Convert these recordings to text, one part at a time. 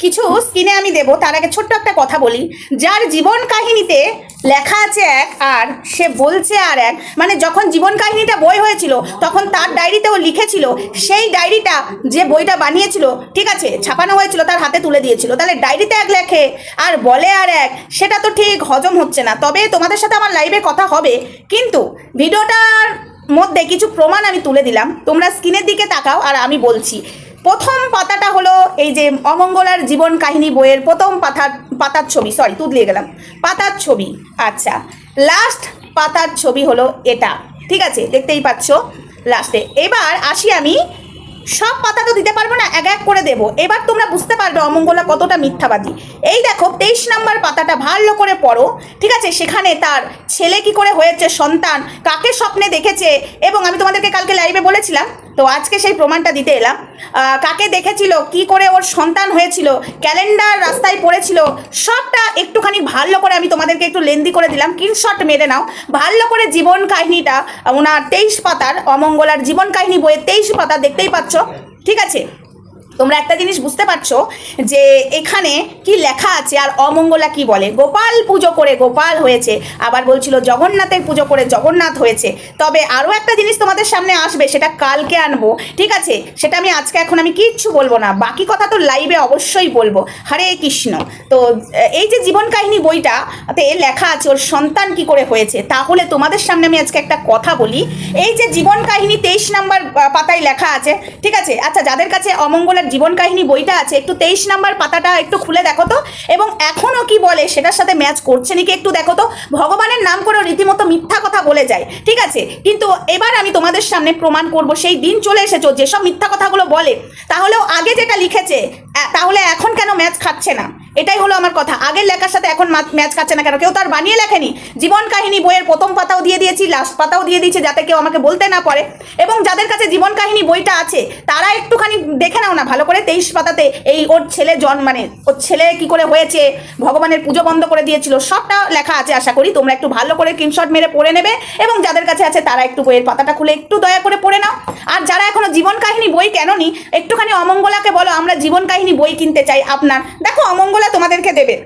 কিছু স্ক্রিনে আমি দেব, তার আগে ছোট্ট একটা কথা বলি। যার জীবন কাহিনীতে লেখা আছে এক আর, সে বলছে আর এক। মানে যখন জীবন কাহিনীটা বই হয়েছিল, তখন তার ডায়েরিতেও লিখেছিল, সেই ডায়েরিটা যে বইটা বানিয়েছিল, ঠিক আছে, ছাপানো হয়েছিল, তার হাতে তুলে দিয়েছিল। তাহলে ডায়েরিতে এক লেখে, আর বলে আর এক, সেটা তো ঠিক হজম হচ্ছে না। তবে তোমাদের সাথে আমার লাইভে কথা হবে। কিন্তু ভিডিওটার মধ্যে কিছু প্রমাণ আমি তুলে দিলাম। তোমরা স্ক্রিনের দিকে তাকাও, আর আমি বলছি। প্রথম পাতাটা হলো এই যে অমঙ্গলার জীবন কাহিনী বইয়ের প্রথম পাতার পাতার ছবি সরি তুদলিয়ে গেলাম। পাতার ছবি আচ্ছা। লাস্ট পাতার ছবি হলো এটা, ঠিক আছে? দেখতেই পাচ্ছ লাস্টে এবার আসি আমি, সব পাতা তো দিতে পারব না, এক এক করে দেবো। এবার তোমরা বুঝতে পারবে অমঙ্গলা কতটা মিথ্যাবাদী। এই দেখো, তেইশ নাম্বার পাতাটা ভালো করে পড়ো, ঠিক আছে? সেখানে তার ছেলে কি করে হয়েছে সন্তান, কাকে স্বপ্নে দেখেছে, এবং আমি তোমাদেরকে কালকে লাইভে বলেছিলাম তো আজকে সেই প্রমাণটা দিতে এলাম। কাকে দেখেছিল, কি করে ওর সন্তান হয়েছিল, ক্যালেন্ডার রাস্তায় পড়েছিল, সবটা একটুখানি ভালো করে আমি তোমাদেরকে একটু লেন্দি করে দিলাম। কিনশট মেরে নাও। ভালো করে জীবন কাহিনীটা ওনার তেইশ পাতার, অমঙ্গলার জীবন কাহিনী বইয়ের তেইশ পাতা দেখতেই পাচ্ছ। ঠিক আছে? তোমরা একটা জিনিস বুঝতে পারছ যে এখানে কি লেখা আছে আর অমঙ্গলা কি বলে? গোপাল পুজো করে গোপাল হয়েছে, আবার বলছিল জগন্নাথের পুজো করে জগন্নাথ হয়েছে। তবে আরও একটা জিনিস তোমাদের সামনে আসবে, সেটা কালকে আনব, ঠিক আছে? সেটা আমি আজকে এখন আমি কিচ্ছু বলব না, বাকি কথা তো লাইভে অবশ্যই বলব। হরে কৃষ্ণ। তো, এই যে জীবন কাহিনী বইটা, তে লেখা আছে, ওর সন্তান কি করে হয়েছে? তাহলে তোমাদের সামনে আমি আজকে একটা কথা বলি। এই যে জীবন কাহিনী তেইশ নাম্বার পাতায় লেখা আছে, ঠিক আছে? আচ্ছা যাদের কাছে অমঙ্গলার জীবন কাহিনী বইটা আছে, একটু তেইশ নাম্বার পাতাটা একটু খুলে দেখো তো। এবং এখনও কি বলে সেটার সাথে ম্যাচ করছে নাকি একটু দেখো তো। ভগবানের নাম করে রীতিমতো মিথ্যা কথা বলে যায়, ঠিক আছে? কিন্তু এবার আমি তোমাদের সামনে প্রমাণ করব, সেই দিন চলে এসেছ, যেসব মিথ্যা কথাগুলো বলে, তাহলেও আগে যেটা লিখেছে তাহলে এখন কেন ম্যাচ খাচ্ছে না? এটাই হলো আমার কথা। আগের লেখার সাথে এখন ম্যাচ খাচ্ছে না কেন? কেউ তার বানিয়ে লেখেনি। জীবন কাহিনী বইয়ের প্রথম পাতাও দিয়ে দিয়েছি লাস্ট পাতাও দিয়ে দিয়েছি, যাতে কেউ আমাকে বলতে না পারে। এবং যাদের কাছে জীবন কাহিনী বইটা আছে, তারা একটুখানি দেখে নাও না ভালো করে তেইশ পাতাতে এই ওর ছেলে জন মানে ওর ছেলে কি করে হয়েছে, ভগবানের পুজো বন্ধ করে দিয়েছিল, সবটা লেখা আছে আশা করি। তোমরা একটু ভালো করে স্ক্রিনশট মেরে পড়ে নেবে এবং যাদের কাছে আছে তারা একটু বইয়ের পাতাটা খুলে একটু দয়া করে পড়ে নাও। আর যারা এখনও জীবন কাহিনী বই কেননি একটুখানি অমঙ্গলাকে বলো, আমরা জীবন কাহিনী বই কিনতে চাই আপনার। দেখো, অমঙ্গলা তোমাদেরকে দেবে।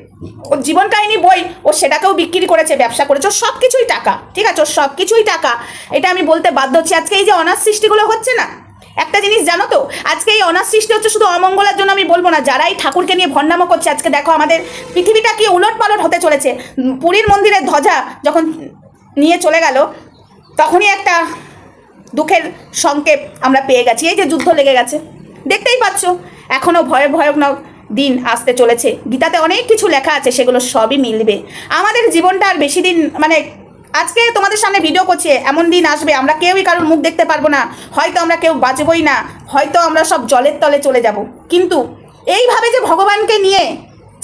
ওর জীবন কাহিনী বই, ও সেটাকেও বিক্রি করেছে, ব্যবসা করেছে, ওর সব কিছুই টাকা, ঠিক আছে? ওর সব কিছুই টাকা। এটা আমি বলতে বাধ্য হচ্ছি। আজকে এই যে অনার্স সৃষ্টিগুলো হচ্ছে না একটা জিনিস জানো তো? আজকে এই অনার সৃষ্টি হচ্ছে শুধু অমঙ্গলার জন্য আমি বলব না। যারা এই ঠাকুরকে নিয়ে ভণ্ডামো করছে, আজকে দেখো আমাদের পৃথিবীটা কি উলট পালট হতে চলেছে। পুরীর মন্দিরের ধ্বজা যখন নিয়ে চলে গেল, তখনই একটা দুঃখের সংকেত আমরা পেয়ে গেছি। এই যে যুদ্ধ লেগে গেছে। দেখতেই পাচ্ছ এখনও ভয় ভয়ানক দিন আসতে চলেছে। গীতাতে অনেক কিছু লেখা আছে, সেগুলো সবই মিলবে। আমাদের জীবনটা আর বেশি দিন মানে আজকে তোমাদের সামনে ভিডিও করছে, এমন দিন আসবে, আমরা কেউই কারোর মুখ দেখতে পারব না, হয়তো আমরা কেউ বাঁচবই না, হয়তো আমরা সব জলের তলে চলে যাব। কিন্তু এইভাবে যে ভগবানকে নিয়ে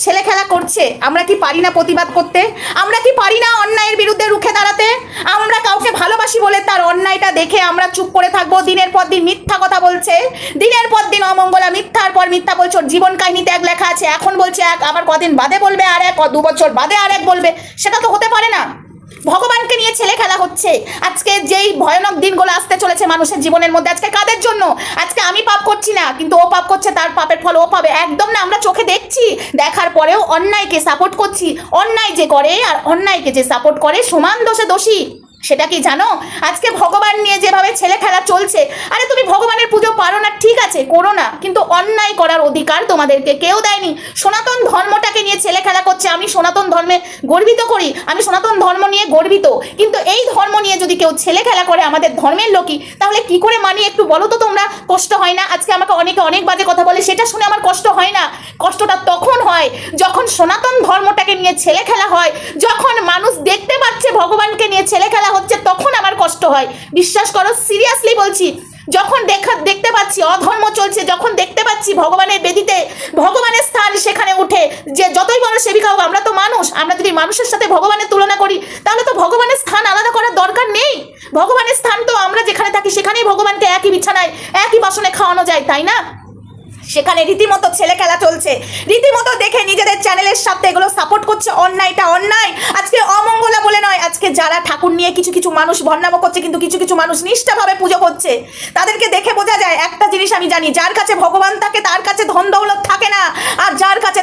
ছেলে খেলা করছে, আমরা কি পারি না প্রতিবাদ করতে? আমরা কি পারি না অন্যায়ের বিরুদ্ধে রুখে দাঁড়াতে? আমরা কাউকে ভালোবাসি বলে তার অন্যায়টা দেখে আমরা চুপ করে থাকব, দিনের পর দিন মিথ্যা কথা বলছে, দিনের পর দিন অমঙ্গলা, মিথ্যার পর মিথ্যা বলছে জীবন কাহিনীতে এক লেখা আছে, এখন বলছে এক, আবার কদিন বাদে বলবে আর এক দু বছর বাদে আর এক বলবে, সেটা তো হতে পারে না। ভগবানকে নিয়ে ছেলে খেলা হচ্ছে। আজকে যেই ভয়ানক দিনগুলো আসতে চলেছে মানুষের জীবনের মধ্যে, আজকে কাদের জন্য? আজকে আমি পাপ করছি না, কিন্তু ও পাপ করছে, তার পাপের ফল ও পাবে। একদম না, আমরা চোখে দেখছি, দেখার পরেও অন্যায়কে সাপোর্ট করছি। অন্যায় যে করে আর অন্যায়কে যে সাপোর্ট করে, সমান দোষে দোষী। সেটা কি জানো? আজকে ভগবান নিয়ে যেভাবে ছেলে খেলা চলছে, আরে তুমি ভগবানের পুজো পারো না, ঠিক আছে, করো না, কিন্তু অন্যায় করার অধিকার তোমাদেরকে কেউ দেয়নি। সনাতন ধর্মটাকে নিয়ে ছেলে খেলা করছে, আমি সনাতন ধর্মে গর্বিত করি, আমি সনাতন ধর্ম নিয়ে গর্বিত, কিন্তু এই ধর্ম নিয়ে যদি কেউ ছেলে খেলা করে আমাদের ধর্মের লোকই, তাহলে কি করে মানি একটু বলো তো তোমরা? কষ্ট হয় না? আজকে আমাকে অনেকে অনেক বাজে কথা বলে, সেটা শুনে আমার কষ্ট হয় না। কষ্টটা তখন হয় যখন সনাতন ধর্মটাকে নিয়ে ছেলে খেলা হয়, যখন মানুষ দেখতে পাচ্ছে ভগবানকে নিয়ে ছেলে খেলা হচ্ছে তখন আমার কষ্ট হয়। বিশ্বাস করো সিরিয়াসলি বলছি, যখন দেখা, দেখতে পাচ্ছি, অধর্ম চলছে, যখন দেখতে পাচ্ছি ভগবানের বেদিতে, ভগবানের স্থান সেখানে উঠে, যে যতই বড় সেবিকা হোক, আমরা তো মানুষ, আমরা যদি মানুষের সাথে ভগবানের তুলনা করি, তাহলে তো ভগবানের স্থান আলাদা করার দরকার নেই। ভগবানের স্থান তো আমরা যেখানে থাকি, সেখানেই ভগবানকে একই বিছানায়, একই বাসনে খাওয়ানো যায়, তাই না? সেখানে রীতিমতো ছেলে খেলা চলছে। রীতিমতো দেখে নিজেদের চ্যানেলের সাথে এগুলো সাপোর্ট করছে অন্যায়টা অন্যায়। আজকে অমঙ্গলা বলে নয়, আজকে যারা ঠাকুর নিয়ে কিছু কিছু মানুষ ভণ্ডামো করছে, কিন্তু কিছু কিছু মানুষ নিষ্ঠাভাবে পুজো করছে। তাদেরকে দেখে বোঝা যায়, একটা জিনিস আমি জানি, যার কাছে ভগবান থাকে, তার কাছে ধন দৌলত থাকে না। আর যার কাছে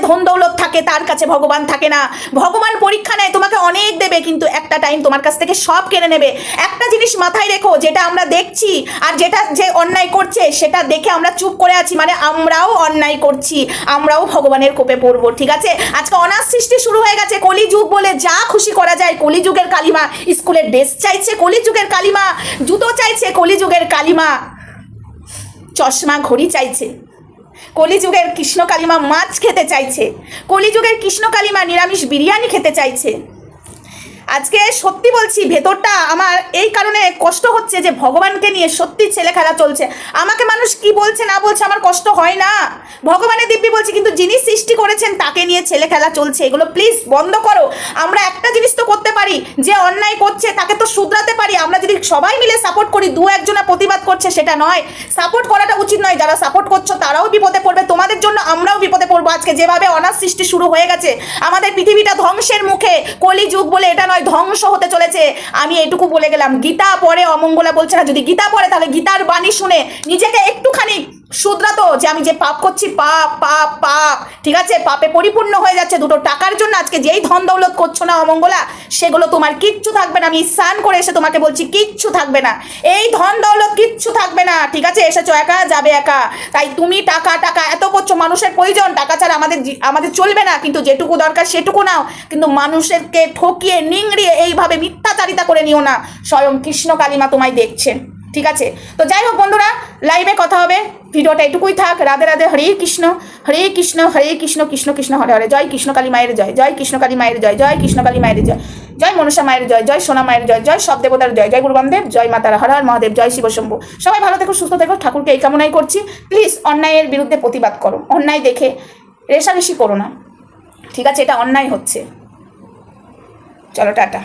থাকে, তার কাছে ভগবান থাকে না। ভগবান পরীক্ষা নেয়, তোমাকে অনেক দেবে, কিন্তু একটা টাইম তোমার কাছ থেকে সব কেড়ে নেবে। একটা জিনিস মাথায় রেখো, যেটা আমরা দেখছি আর যেটা যে অন্যায় করছে, সেটা দেখে আমরা চুপ করে আছি মানে আমরাও অন্যায় করছি, আমরাও ভগবানের কোপে পড়ব, ঠিক আছে? আজকে অনাথ সৃষ্টি শুরু হয়ে গেছে, কলিযুগ বলে যা খুশি করা যায়, কলিযুগের কালিমা। স্কুলের ড্রেস চাইছে, কলিযুগের কালিমা। জুতো চাইছে, কলিযুগের কালিমা। চশমা ঘড়ি চাইছে। কলিযুগের কৃষ্ণ কালিমা মাছ খেতে চাইছে। কলিযুগের কৃষ্ণ কালিমা নিরামিষ বিরিয়ানি খেতে চাইছে। আজকে সত্যি বলছি, ভেতরটা আমার এই কারণে কষ্ট হচ্ছে যে ভগবানকে নিয়ে সত্যি ছেলে খেলা চলছে। আমাকে মানুষ কি বলছে, না বলছে, আমার কষ্ট হয় না। ভগবানের দিব্যি বলছি, কিন্তু যিনি সৃষ্টি করেছেন, তাকে নিয়ে ছেলে খেলা চলছে। এগুলো প্লিজ বন্ধ করো। আমরা একটা জিনিস তো করতে পারি, যে অন্যায় করছে, তাকে তো শুধরাতে পারি। আমরা যদি সবাই মিলে সাপোর্ট করি, দু একজনা প্রতিবাদ করছে, সেটা নয়। সাপোর্ট করাটা উচিত নয়। যারা সাপোর্ট করছ, তারাও বিপদে পড়বে। তোমাদের জন্য আমরাও বিপদে পড়ব। আজকে যেভাবে অনাথ সৃষ্টি শুরু হয়ে গেছে, আমাদের পৃথিবীটা ধ্বংসের মুখে, কলিযুগ বলে এটা নয়। ধ্বংস হতে চলেছে। আমি এটুকু বলে গেলাম। গীতা পরে অমঙ্গলা বলছে না, যদি গীতা পড়ে তাহলে গীতার বাণী শুনে নিজেকে একটুখানি শুধরাতো যে আমি যে পাপ করছি, পাপ পাপ পাপ। ঠিক আছে? পাপে পরিপূর্ণ হয়ে যাচ্ছে দুটো টাকার জন্য। আজকে যেই ধন দৌলত করছ না, অমঙ্গলা, সেগুলো তোমার কিচ্ছু থাকবে না। আমি স্নান করে এসে তোমাকে বলছি, কিচ্ছু থাকবে না। এই ধন দৌলত কিচ্ছু থাকবে না। ঠিক আছে? এসেছ একা, যাবে একা। তাই তুমি টাকা টাকা এত করছ, মানুষের প্রয়োজন। টাকা ছাড়া আমাদের আমাদের চলবে না। কিন্তু যেটুকু দরকার সেটুকু নাও। কিন্তু মানুষেরকে ঠকিয়ে, নিংড়িয়ে এইভাবে মিথ্যাচারিতা করে নিও না। স্বয়ং কৃষ্ণ কালিমা তোমায় দেখছেন ঠিক আছে? তো যাই হোক বন্ধুরা লাইভে কথা হবে। ভিডিওটা এটুকুই থাক। রাধে রাধে, হরে কৃষ্ণ হরে কৃষ্ণ হরে কৃষ্ণ কৃষ্ণ কৃষ্ণ, হরে হরে। জয় কৃষ্ণ কালী মায়ের জয় জয় কৃষ্ণ কালী মায়ের জয় জয় কৃষ্ণ কালী মায়ের জয় জয় মনসা মায়ের জয় জয় সোনা মায়ের জয় জয় সব দেবতার জয় জয় গুরুবামদেব জয় মাতারা হর হর মহাদেব, জয় শিব শম্ভু। সবাই ভালো থেকো, সুস্থ থেকো। ঠাকুরকে এই কামনাই করছি। প্লিজ অন্যায়ের বিরুদ্ধে প্রতিবাদ করো। অন্যায় দেখে রেশারেশি করো না। ঠিক আছে? এটা অন্যায় হচ্ছে। চলো, টাটা।